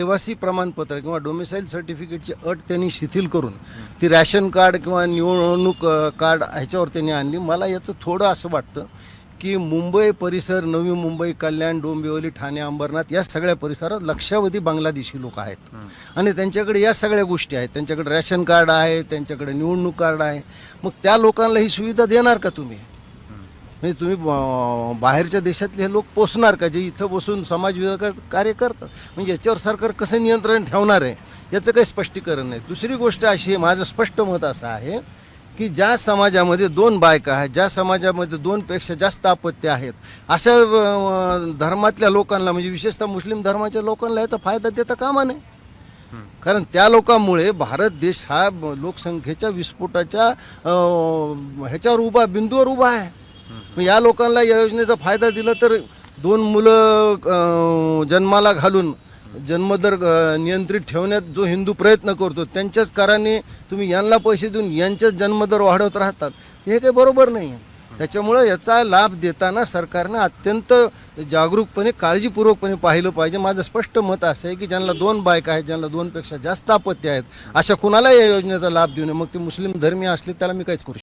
रहिवासी प्रमाणपत्र किंवा डोमिसाईल सर्टिफिकेटची अट त्यांनी शिथिल करून ती रॅशन कार्ड किंवा निवडणूक कार्ड ह्याच्यावर त्यांनी आणली. मला याचं थोडं असं वाटतं की मुंबई परिसर नवी मुंबई कल्याण डोंबिवली ठाणे अंबरनाथ या सगळ्या परिसरात लक्षावधी बांगलादेशी लोक आहेत. आणि त्यांच्याकडे या सगळ्या गोष्टी आहेत. त्यांच्याकडे रॅशन कार्ड आहे त्यांच्याकडे निवडणूक कार्ड आहे. मग त्या लोकांना ही सुविधा देणार का तुम्ही? म्हणजे तुम्ही ब- बाहेरच्या देशातले हे लोक पोचणार का? जे इथं बसून समाज कार्य करतात. म्हणजे याच्यावर सरकार कसं नियंत्रण ठेवणार आहे याचं काही स्पष्टीकरण नाही. दुसरी गोष्ट अशी आहे माझं स्पष्ट मत असं आहे की ज्या समाजामध्ये दोन बायका आहेत ज्या समाजामध्ये दोनपेक्षा जास्त अपत्य आहेत अशा धर्मातल्या लोकांना म्हणजे विशेषतः मुस्लिम धर्माच्या लोकांना याचा फायदा देता कामा नये. कारण त्या लोकांमुळे भारत देश हा लोकसंख्येच्या विस्फोटाच्या ह्याच्यावर उभा बिंदूवर उभा आहे. मग या लोकांना या योजनेचा फायदा दिला तर दोन मुलं जन्माला घालून जन्मदर नियंत्रित ठेवण्यात जो हिंदू प्रयत्न करतो त्यांच्याच काराने तुम्ही यांना पैसे देऊन यांचेच जन्मदर वाढवत राहतात. हे काही बरोबर नाही आहे त्याच्यामुळं याचा लाभ देताना सरकारनं अत्यंत जागरूकपणे काळजीपूर्वकपणे पाहिलं पाहिजे. माझं स्पष्ट मत असं आहे की ज्यांना दोन बायक आहेत ज्यांना दोनपेक्षा जास्त आपत्ती आहेत अशा कुणाला या योजनेचा लाभ देऊ नये. मग ते मुस्लिम धर्मीय असले त्याला मी काहीच करू